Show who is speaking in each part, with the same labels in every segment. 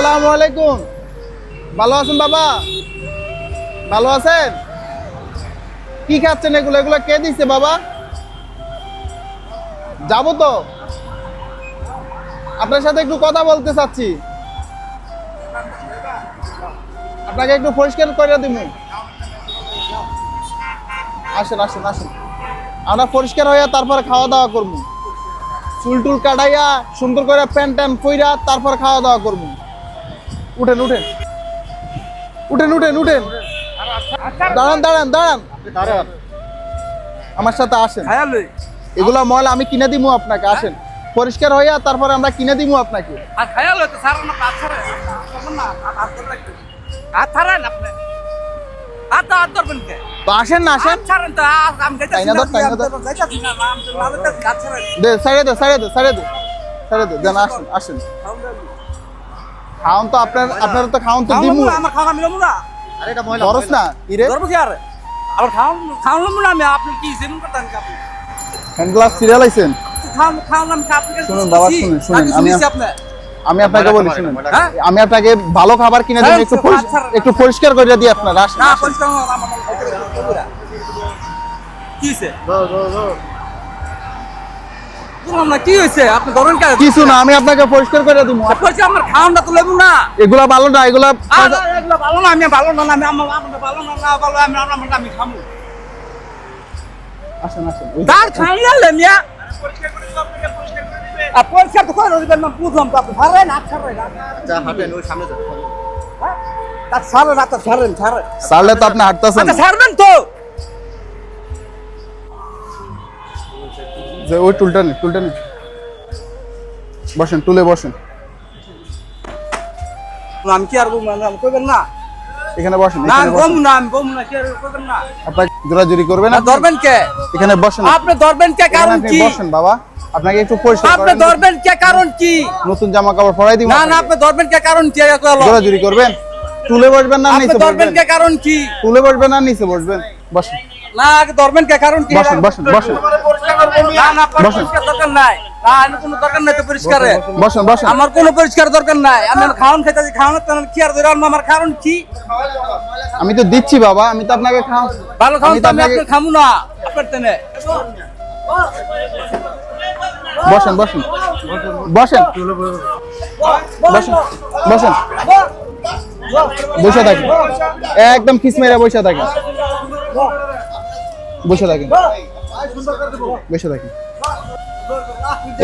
Speaker 1: আসসালামু আলাইকুম। ভালো আছেন বাবা? ভালো আছেন? কি খাচ্ছেন এগুলো? এগুলো কে দিচ্ছে বাবা? যাব তো। আপনার সাথে একটু কথা বলতে চাচ্ছি। আপনাকে একটু পরিষ্কার করে দিব। আসেন আসেন আসেন। আমরা পরিষ্কার হইয়া তারপরে খাওয়া দাওয়া করব। চুল টুল কাটাইয়া সুন্দর করে প্যান্ট ট্যান্ট পইরা তারপর খাওয়া দাওয়া করব। উঠেন উঠেন। উঠেন উঠেন উঠেন। দাঁড়ান দাঁড়ান দাঁড়ান। আমার সাথে আসেন। এগুলা ময়লা আমি কিনে দিমু আপনাকে আসেন। পরিষ্কার হইয়া তারপরে আমরা কিনে দিমু আপনাকে।
Speaker 2: তো
Speaker 1: আসেন না আসেন। দে দে দে দে দে। আসেন আসেন। খাওন তো আপনার আপনার তো খাওন তো দিমু।
Speaker 2: খাওয়াবো না, আমার খাওয়া মিলাবো না
Speaker 1: ইরে।
Speaker 2: ধরবো কি আর? আবার খাওয়ান খাওয়ালাম না আমি আপনি কি সেমন করতেন কি আপনি?
Speaker 1: হ্যান্ড গ্লাস সিরিয়াল আইছেন?
Speaker 2: খাওয়ালাম কি আপনি
Speaker 1: শুনুন বাবা, শুনুন, শুনুন, আমি-
Speaker 2: আমি আপনি?
Speaker 1: আমি আপনাকে বলি শুনুন? আমি আপনাকে ভালো খাবার কিনে দিন
Speaker 2: হ্যাঁ,
Speaker 1: একটু
Speaker 2: সে আচ্ছা।
Speaker 1: একটু পরিষ্কার করে দিই আপনার আসেন
Speaker 2: না পরিষ্কার না, আমার কি কি হয়েছে? আপনি ধরেন কে
Speaker 1: কিছু না আমি আপনাকে পরিষ্কার করে দিব
Speaker 2: কইছে আমার তো লেবু না।
Speaker 1: এগুলা ভালো না এগুলা
Speaker 2: আর এগুলো ভালো না আমি ভালো না আমি আমার আমার ভালো না না ভালো আমি আমার আমি খামু।
Speaker 1: আসেন আসেন। ওই-
Speaker 2: তার খাইলে মিয়া। আর পরিষ্কার তো করে দিবেন না বুঝলাম আপনি। হ্যাঁ? তার
Speaker 1: সারলে তো আপনি হাঁটতেছেন।
Speaker 2: আচ্ছা ছাড়বেন তো।
Speaker 1: যে ওই টুলটা টুলটা বসেন টুলে বসেন।
Speaker 2: কি আর না কইবেন না?
Speaker 1: এখানে বসেন
Speaker 2: না
Speaker 1: এখানে
Speaker 2: আমি
Speaker 1: বসেন।
Speaker 2: না আমি বলব না কি আর কইবেন না?
Speaker 1: আপনাকে জোরাজুরি করবেন
Speaker 2: না? ধরবেন কে?
Speaker 1: এখানে বসেন।
Speaker 2: আপনি ধরবেন কে কারণ কি?
Speaker 1: বসেন বাবা। আপনাকে একটু পরিষ্কার
Speaker 2: আপনি ধরবেন কে কারণ কি?
Speaker 1: নতুন জামা কাপড় পরাই দিব
Speaker 2: না না আপনি ধরবেন কে কারণ কি?
Speaker 1: জোরাজুরি করবেন? টুলে বসবেন না
Speaker 2: আপনি
Speaker 1: নিচে বসবেন?
Speaker 2: কে কারণ কি?
Speaker 1: বসবেন না নিচে বসবেন? বসেন।
Speaker 2: না আগে ধরবেন কে কারণ কি?
Speaker 1: বসেন বসেন বসেন।
Speaker 2: আমার কোনো পরিষ্কারে। দরকার নাই। আমি খাওয়ান খাইতেছি খাওয়ান কি আর আমার কারণ কি?
Speaker 1: আমি তো দিচ্ছি বাবা আমি তো আপনাকে খাও
Speaker 2: ভালো খাওয়ান
Speaker 1: আমি
Speaker 2: তো
Speaker 1: তো
Speaker 2: আমি
Speaker 1: আপনাকে
Speaker 2: খামু না। আপনার তেনে।
Speaker 1: বসেন বসেন। বসেন। বসেন বসেন। বসে থাকেন। একদম খিসমেরা বসে থাকেন। বসে থাকেন। বসে থাকেন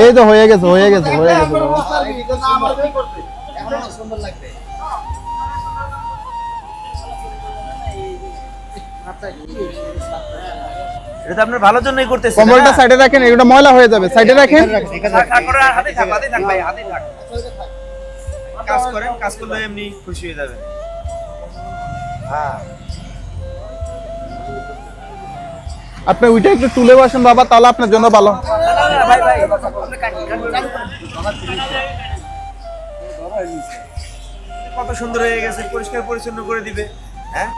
Speaker 1: এই তো হয়ে গেছে হয়ে গেছে হয়ে গেছে।
Speaker 3: এটা তো আপনার ভালোর জন্যই করতেছেন
Speaker 1: কম্বলটা সাইডে রাখেন এগুলো ময়লা হয়ে যাবে সাইডে রাখেন।
Speaker 3: কাজ করেন কাজ করলে এমনি খুশি হয়ে যাবেন।
Speaker 1: আপনি ওইটা একটু তুলে বসেন বাবা, তাহলে আপনার জন্য ভালো।
Speaker 3: কত সুন্দর হয়ে গেছে, পরিষ্কার পরিচ্ছন্ন করে দিবে হ্যাঁ?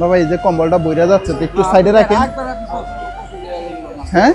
Speaker 1: বাবা এই যে কম্বলটা বইরা যাচ্ছে তো একটু সাইডে রাখেন। হ্যাঁ?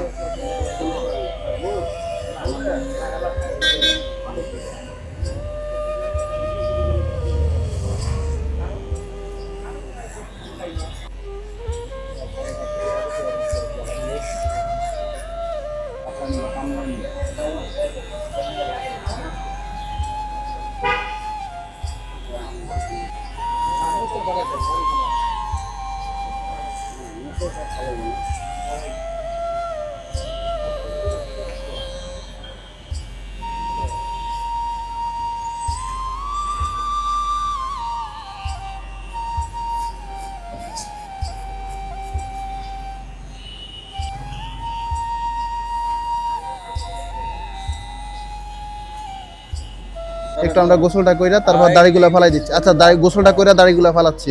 Speaker 1: একটু আমরা গোসলটা কইরা তারপর দাড়িগুলা ফালাই দিচ্ছি। আচ্ছা দাড়ি গোসলটা কইরা দাড়িগুলা ফালাচ্ছি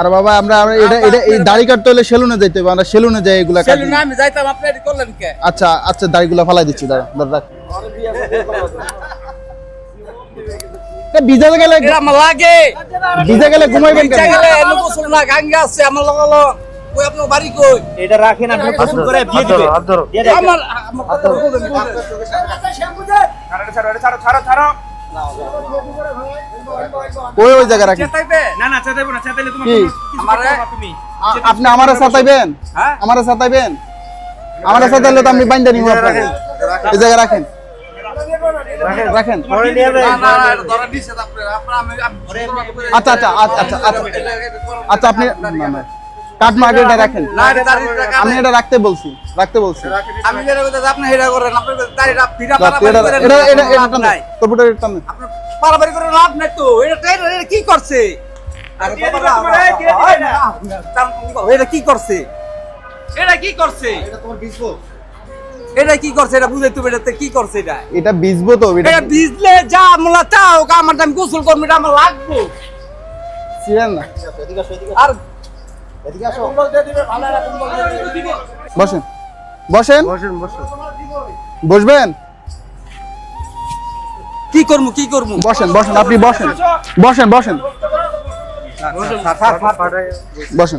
Speaker 1: আর বাবা আমরা এটা এটা এই দাড়ি কাটতে হলে সেলুনে যাইতে হবে আমরা সেলুনে যাই এগুলা কাটি।
Speaker 2: সেলুন আমি যাইতাম আপনি এটি করলেন কে?
Speaker 1: আচ্ছা আচ্ছা দাড়িগুলা ফালাই দিচ্ছি দাঁড়া দাঁড়া রাখ। তা ভিজে গেলে
Speaker 2: আমার লাগে।
Speaker 1: ভিজে গেলে ঘুমাইবেন কেন?
Speaker 2: গেলে গোসল না গাঙ্গা আছে আমার লগ কই আপনার বাড়ি কই?
Speaker 3: এটা রাখেন আপনি পছন্দ করে দিয়ে দিবে
Speaker 2: আমার আমার কথা বলেন।
Speaker 3: ছাড়ো, ছাড়ো, ছাড়ো, ছাড়ো, ছাড়ো।
Speaker 1: ওই ওই জায়গায় রাখেন
Speaker 2: চেতাইবে?
Speaker 3: না না চেতাইবো না চেতাইলে তোমার
Speaker 1: কি?
Speaker 2: আমারে-
Speaker 3: তুমি।
Speaker 1: আপনি আমারে সাতাইবেন
Speaker 2: হ্যাঁ?
Speaker 1: আমারে সাতাইবেন আমারে তো আমি বাইন্দা নিব আপনাকে। এই জায়গায় রাখেন। রাখেন।
Speaker 3: পরে নিয়ে যাবে।
Speaker 2: না না না এটা ধরা দিছে আপনি আপনার আমি আমি শুক্রবার করে-
Speaker 1: আচ্ছা, আচ্ছা, আচ্ছা, আচ্ছা, আচ্ছা। আচ্ছা আপনি এটা রাখেন।
Speaker 2: এটা
Speaker 1: আমি এটা রাখতে বলছি রাখতে বলছি।
Speaker 2: আমি যেটা করতে আপনি হেডা করেন আপনি ফিরা পারাপারি
Speaker 1: এটা
Speaker 2: করেন
Speaker 1: এটা এটা এটা
Speaker 2: নাই।
Speaker 1: এটা
Speaker 2: পারাপারি করে লাভ নাই তো এটা ট্রেন এটা কি করছে? আরে
Speaker 3: দিয়ে
Speaker 2: বাবা,
Speaker 3: দিবে তোমার, এই, দিয়ে দিবে
Speaker 2: হয়
Speaker 3: না।
Speaker 2: না। চাল তুমি বলো, এটা কি করছে? এটা কি করছে এটা কি করছে? এটা বুঝাই তুমি এটাতে কি করছে এটা?
Speaker 1: এটা বিজবো তো এটা
Speaker 2: এটা ভিজলে যা আমলা চাও আমার দাম গোসল করব এটা আমার লাগবো।
Speaker 1: ছিলেন না।
Speaker 2: আর
Speaker 1: বসেন। বসেন। বসবেন?
Speaker 2: কি করব কি করব
Speaker 1: বসেন বসেন আপনি বসেন। বসেন বসেন। বসেন।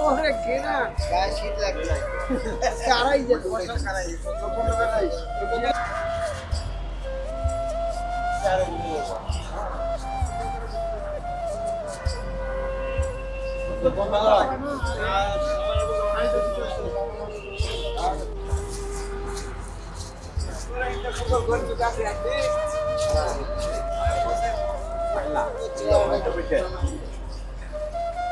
Speaker 3: ওরে গেনা গায়ে শীত
Speaker 2: লাগছে কারাই যে বর্ষা কারাই। প্রচণ্ড
Speaker 3: বেলায় Thank you.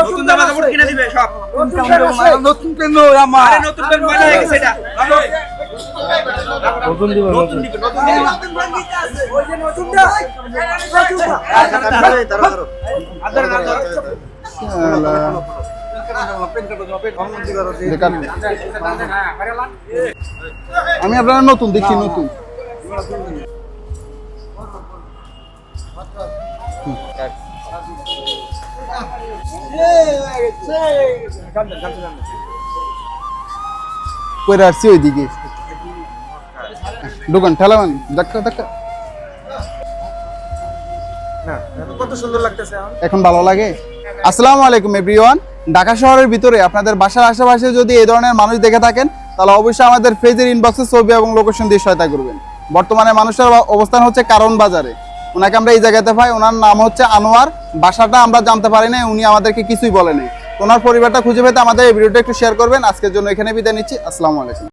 Speaker 3: নতুন জামা কাপড় কিনে দিবে সব।
Speaker 2: নতুন কেন আমার
Speaker 3: আরে নতুন প্যান্ট ময়লা হয়ে গেছে এটা। রাখো। নতুন দিবে, নতুন দিবে। হাত ধরে, হাত ধরে।
Speaker 1: বেকার। আমি আপনারা নতুন দেখছি নতুন কইরা আসছি ওইদিকে। দোকান ঠেলামান ধাক্কা ধাক্কা।
Speaker 3: কত সুন্দর লাগতেছে
Speaker 1: এখন? ভালো লাগে? আসসালামু আলাইকুম এভরিওয়ান ঢাকা শহরের ভিতরে আপনাদের বাসার আশেপাশে যদি এই ধরনের মানুষ দেখে থাকেন তাহলে অবশ্যই আমাদের পেজের ইনবক্সে ছবি এবং লোকেশন দিয়ে সহায়তা করবেন। বর্তমানে মানুষের অবস্থান হচ্ছে কারণ বাজারে। ওনাকে আমরা এই জায়গাতে পাই ওনার নাম হচ্ছে আনোয়ার। বাসাটা আমরা জানতে পারি না উনি আমাদেরকে কিছুই বলেনি ওনার পরিবারটা খুঁজে পেতে আমাদের এই ভিডিওটা একটু শেয়ার করবেন। আজকের জন্য এখানে বিদায় নিচ্ছি। আসসালামু আলাইকুম।